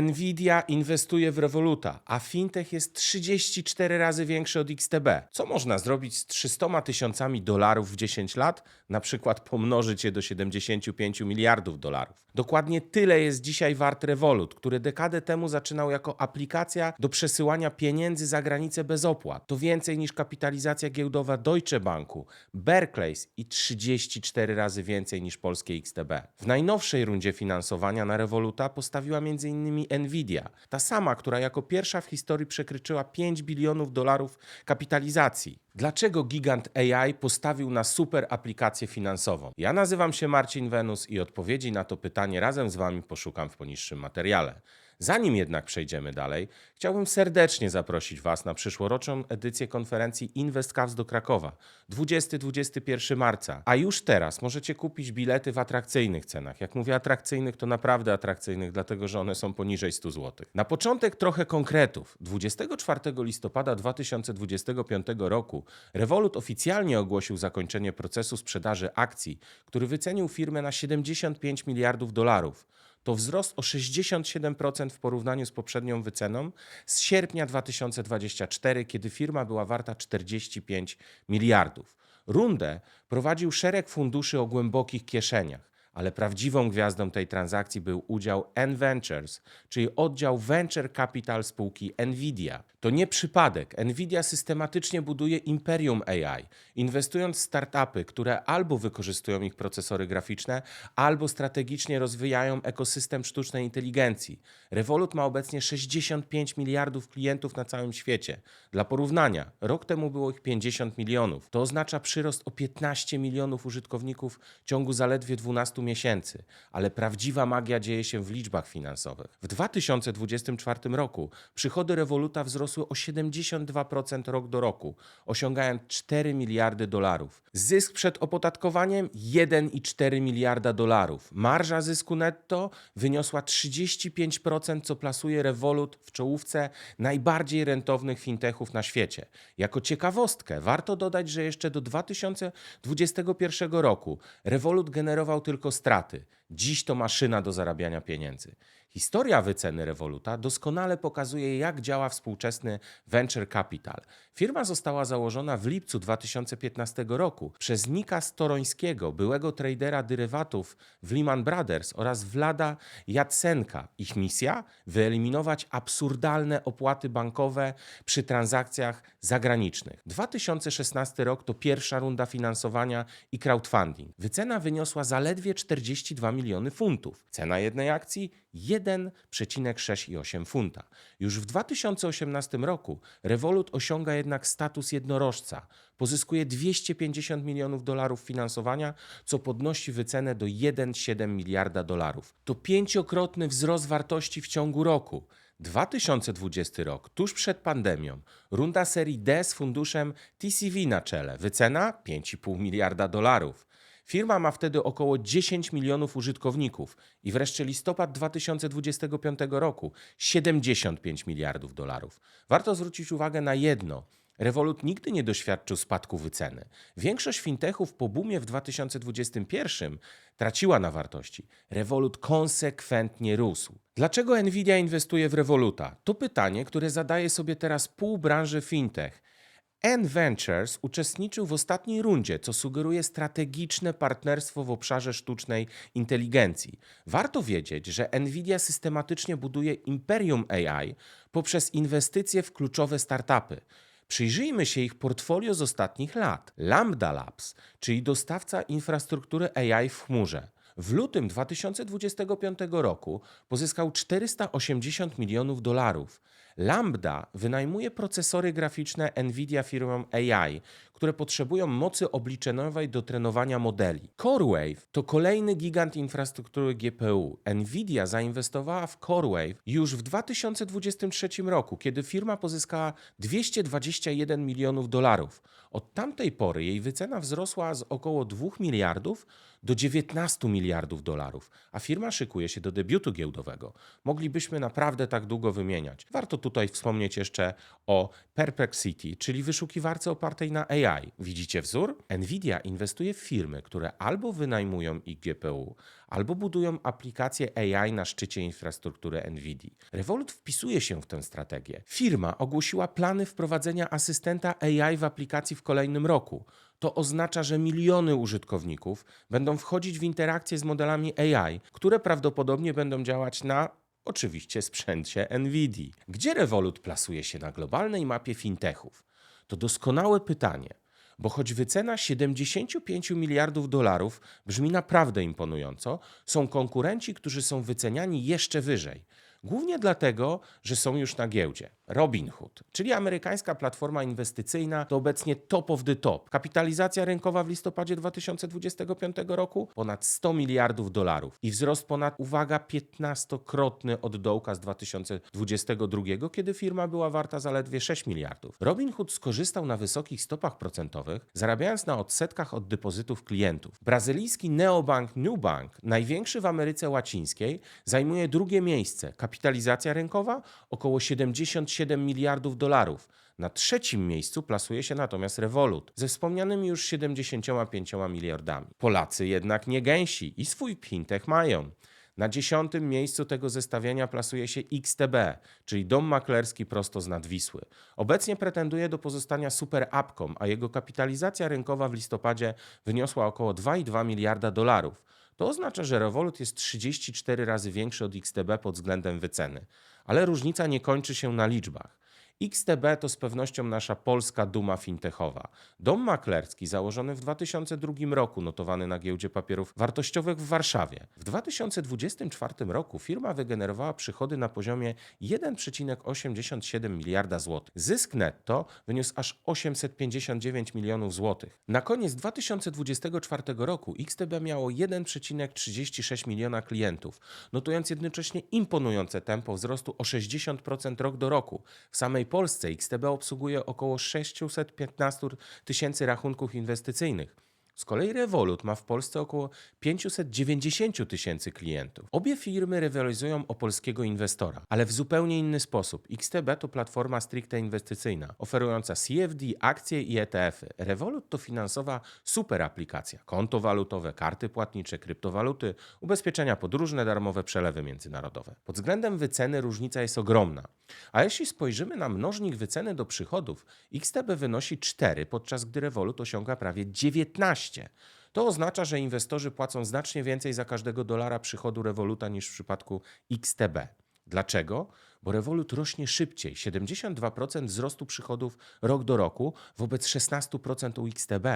Nvidia inwestuje w Revoluta, a fintech jest 34 razy większy od XTB. Co można zrobić z 300 tysiącami dolarów w 10 lat? Na przykład pomnożyć je do 75 miliardów dolarów. Dokładnie tyle jest dzisiaj wart Revolut, który dekadę temu zaczynał jako aplikacja do przesyłania pieniędzy za granicę bez opłat. To więcej niż kapitalizacja giełdowa Deutsche Banku, Barclays i 34 razy więcej niż polskie XTB. W najnowszej rundzie finansowania na Revoluta postawiła m.in. Nvidia, ta sama, która jako pierwsza w historii przekroczyła 5 bilionów dolarów kapitalizacji. Dlaczego gigant AI postawił na super aplikację finansową? Ja nazywam się Marcin Wenus i odpowiedzi na to pytanie razem z Wami poszukam w poniższym materiale. Zanim jednak przejdziemy dalej, chciałbym serdecznie zaprosić Was na przyszłoroczną edycję konferencji InvestCaps do Krakowa 20-21 marca. A już teraz możecie kupić bilety w atrakcyjnych cenach. Jak mówię atrakcyjnych, to naprawdę atrakcyjnych, dlatego że one są poniżej 100 zł. Na początek trochę konkretów. 24 listopada 2025 roku Revolut oficjalnie ogłosił zakończenie procesu sprzedaży akcji, który wycenił firmę na 75 miliardów dolarów. To wzrost o 67% w porównaniu z poprzednią wyceną z sierpnia 2024, kiedy firma była warta 45 miliardów. Rundę prowadził szereg funduszy o głębokich kieszeniach, ale prawdziwą gwiazdą tej transakcji był udział N-Ventures, czyli oddział Venture Capital spółki Nvidia. To nie przypadek. Nvidia systematycznie buduje imperium AI, inwestując w startupy, które albo wykorzystują ich procesory graficzne, albo strategicznie rozwijają ekosystem sztucznej inteligencji. Revolut ma obecnie 65 miliardów klientów na całym świecie. Dla porównania, rok temu było ich 50 milionów. To oznacza przyrost o 15 milionów użytkowników w ciągu zaledwie 12 miesięcy, ale prawdziwa magia dzieje się w liczbach finansowych. W 2024 roku przychody Revoluta wzrosły o 72% rok do roku, osiągając 4 miliardy dolarów. Zysk przed opodatkowaniem 1,4 miliarda dolarów. Marża zysku netto wyniosła 35%, co plasuje Revolut w czołówce najbardziej rentownych fintechów na świecie. Jako ciekawostkę warto dodać, że jeszcze do 2021 roku Revolut generował tylko straty. Dziś to maszyna do zarabiania pieniędzy. Historia wyceny Revoluta doskonale pokazuje, jak działa współczesny venture capital. Firma została założona w lipcu 2015 roku przez Nika Storońskiego, byłego tradera dyrywatów w Lehman Brothers oraz Vlada Jacsenka. Ich misja? Wyeliminować absurdalne opłaty bankowe przy transakcjach zagranicznych. 2016 rok to pierwsza runda finansowania i crowdfunding. Wycena wyniosła zaledwie 42 miliony funtów. Cena jednej akcji 1,68 funta. Już w 2018 roku Revolut osiąga jednak status jednorożca. Pozyskuje 250 milionów dolarów finansowania, co podnosi wycenę do 1,7 miliarda dolarów. To pięciokrotny wzrost wartości w ciągu roku. 2020 rok, tuż przed pandemią, runda serii D z funduszem TCV na czele. Wycena 5,5 miliarda dolarów. Firma ma wtedy około 10 milionów użytkowników i wreszcie listopad 2025 roku 75 miliardów dolarów. Warto zwrócić uwagę na jedno. Revolut nigdy nie doświadczył spadku wyceny. Większość fintechów po boomie w 2021 traciła na wartości. Revolut konsekwentnie rósł. Dlaczego Nvidia inwestuje w Revoluta? To pytanie, które zadaje sobie teraz pół branży fintech. N-Ventures uczestniczył w ostatniej rundzie, co sugeruje strategiczne partnerstwo w obszarze sztucznej inteligencji. Warto wiedzieć, że Nvidia systematycznie buduje imperium AI poprzez inwestycje w kluczowe startupy. Przyjrzyjmy się ich portfolio z ostatnich lat. Lambda Labs, czyli dostawca infrastruktury AI w chmurze. W lutym 2025 roku pozyskał 480 milionów dolarów. Lambda wynajmuje procesory graficzne Nvidia firmom AI, które potrzebują mocy obliczeniowej do trenowania modeli. CoreWave to kolejny gigant infrastruktury GPU. Nvidia zainwestowała w CoreWave już w 2023 roku, kiedy firma pozyskała 221 milionów dolarów. Od tamtej pory jej wycena wzrosła z około 2 miliardów do 19 miliardów dolarów, a firma szykuje się do debiutu giełdowego. Moglibyśmy naprawdę tak długo wymieniać. Warto tutaj wspomnieć jeszcze o Perplexity, czyli wyszukiwarce opartej na AI. Widzicie wzór? Nvidia inwestuje w firmy, które albo wynajmują ich GPU, albo budują aplikacje AI na szczycie infrastruktury Nvidia. Revolut wpisuje się w tę strategię. Firma ogłosiła plany wprowadzenia asystenta AI w aplikacji w kolejnym roku. To oznacza, że miliony użytkowników będą wchodzić w interakcje z modelami AI, które prawdopodobnie będą działać na oczywiście sprzęcie Nvidia. Gdzie Revolut plasuje się na globalnej mapie fintechów? To doskonałe pytanie, bo choć wycena 75 miliardów dolarów brzmi naprawdę imponująco, są konkurenci, którzy są wyceniani jeszcze wyżej. Głównie dlatego, że są już na giełdzie. Robinhood, czyli amerykańska platforma inwestycyjna, to obecnie top of the top. Kapitalizacja rynkowa w listopadzie 2025 roku ponad 100 miliardów dolarów i wzrost ponad, uwaga, 15-krotny od dołka z 2022, kiedy firma była warta zaledwie 6 miliardów. Robinhood skorzystał na wysokich stopach procentowych, zarabiając na odsetkach od depozytów klientów. Brazylijski neobank Nubank, największy w Ameryce Łacińskiej, zajmuje drugie miejsce. Kapitalizacja rynkowa około 77 miliardów dolarów. Na trzecim miejscu plasuje się natomiast Revolut ze wspomnianymi już 75 miliardami. Polacy jednak nie gęsi i swój fintech mają. Na dziesiątym miejscu tego zestawienia plasuje się XTB, czyli dom maklerski prosto z nadwisły. Obecnie pretenduje do pozostania super apką, a jego kapitalizacja rynkowa w listopadzie wyniosła około 2,2 miliarda dolarów. To oznacza, że Revolut jest 34 razy większy od XTB pod względem wyceny. Ale różnica nie kończy się na liczbach. XTB to z pewnością nasza polska duma fintechowa. Dom maklerski założony w 2002 roku, notowany na giełdzie papierów wartościowych w Warszawie. W 2024 roku firma wygenerowała przychody na poziomie 1,87 miliarda złotych. Zysk netto wyniósł aż 859 milionów złotych. Na koniec 2024 roku XTB miało 1,36 miliona klientów, notując jednocześnie imponujące tempo wzrostu o 60% rok do roku. W samej Polsce XTB obsługuje około 615 tysięcy rachunków inwestycyjnych. Z kolei Revolut ma w Polsce około 590 tysięcy klientów. Obie firmy rywalizują o polskiego inwestora, ale w zupełnie inny sposób. XTB to platforma stricte inwestycyjna, oferująca CFD, akcje i ETF-y. Revolut to finansowa super aplikacja. Konto walutowe, karty płatnicze, kryptowaluty, ubezpieczenia podróżne, darmowe przelewy międzynarodowe. Pod względem wyceny różnica jest ogromna. A jeśli spojrzymy na mnożnik wyceny do przychodów, XTB wynosi 4, podczas gdy Revolut osiąga prawie 19. To oznacza, że inwestorzy płacą znacznie więcej za każdego dolara przychodu Revoluta niż w przypadku XTB. Dlaczego? Bo Revolut rośnie szybciej 72% wzrostu przychodów rok do roku wobec 16% u XTB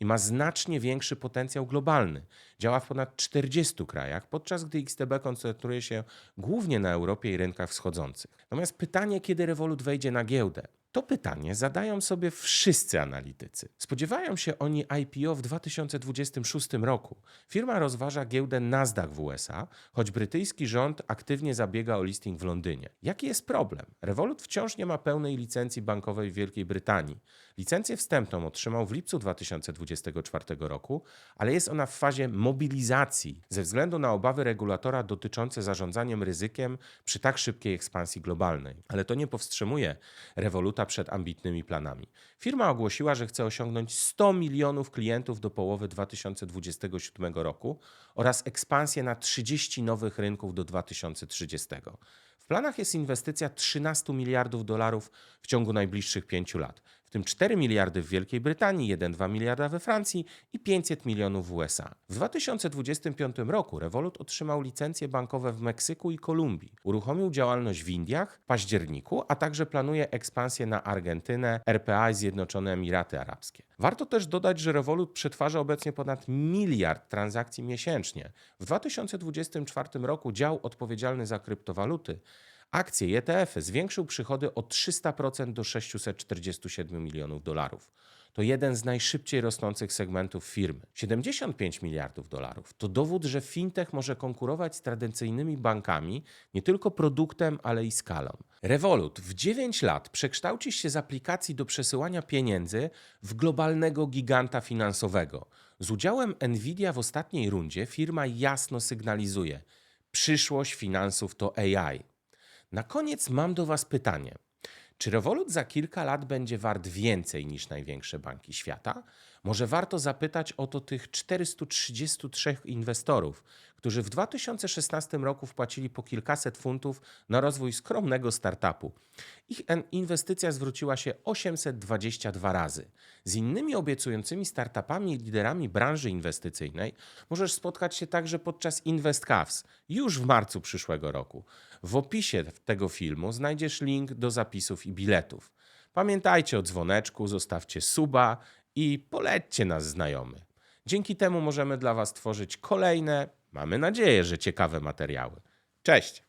i ma znacznie większy potencjał globalny. Działa w ponad 40 krajach, podczas gdy XTB koncentruje się głównie na Europie i rynkach wschodzących. Natomiast pytanie, kiedy Revolut wejdzie na giełdę? To pytanie zadają sobie wszyscy analitycy. Spodziewają się oni IPO w 2026 roku. Firma rozważa giełdę Nasdaq w USA, choć brytyjski rząd aktywnie zabiega o listing w Londynie. Jaki jest problem? Revolut wciąż nie ma pełnej licencji bankowej w Wielkiej Brytanii. Licencję wstępną otrzymał w lipcu 2024 roku, ale jest ona w fazie mobilizacji ze względu na obawy regulatora dotyczące zarządzaniem ryzykiem przy tak szybkiej ekspansji globalnej. Ale to nie powstrzymuje Revoluta przed ambitnymi planami. Firma ogłosiła, że chce osiągnąć 100 milionów klientów do połowy 2027 roku oraz ekspansję na 30 nowych rynków do 2030. W planach jest inwestycja 13 miliardów dolarów w ciągu najbliższych pięciu lat, w tym 4 miliardy w Wielkiej Brytanii, 1,2 miliarda we Francji i 500 milionów w USA. W 2025 roku Revolut otrzymał licencje bankowe w Meksyku i Kolumbii. Uruchomił działalność w Indiach w październiku, a także planuje ekspansję na Argentynę, RPA i Zjednoczone Emiraty Arabskie. Warto też dodać, że Revolut przetwarza obecnie ponad miliard transakcji miesięcznie. W 2024 roku dział odpowiedzialny za kryptowaluty akcje i ETF-y zwiększył przychody o 300% do 647 milionów dolarów. to jeden z najszybciej rosnących segmentów firmy. 75 miliardów dolarów to dowód, że fintech może konkurować z tradycyjnymi bankami nie tylko produktem, ale i skalą. Revolut w 9 lat przekształci się z aplikacji do przesyłania pieniędzy w globalnego giganta finansowego. Z udziałem Nvidia w ostatniej rundzie firma jasno sygnalizuje: przyszłość finansów to AI. Na koniec mam do Was pytanie. Czy Revolut za kilka lat będzie wart więcej niż największe banki świata? Może warto zapytać o to tych 433 inwestorów, którzy w 2016 roku wpłacili po kilkaset funtów na rozwój skromnego startupu. Ich inwestycja zwróciła się 822 razy. Z innymi obiecującymi startupami i liderami branży inwestycyjnej możesz spotkać się także podczas InvestCavs już w marcu przyszłego roku. W opisie tego filmu znajdziesz link do zapisów i biletów. Pamiętajcie o dzwoneczku, zostawcie suba i polećcie nas znajomy. Dzięki temu możemy dla Was tworzyć kolejne, mamy nadzieję, że ciekawe materiały. Cześć!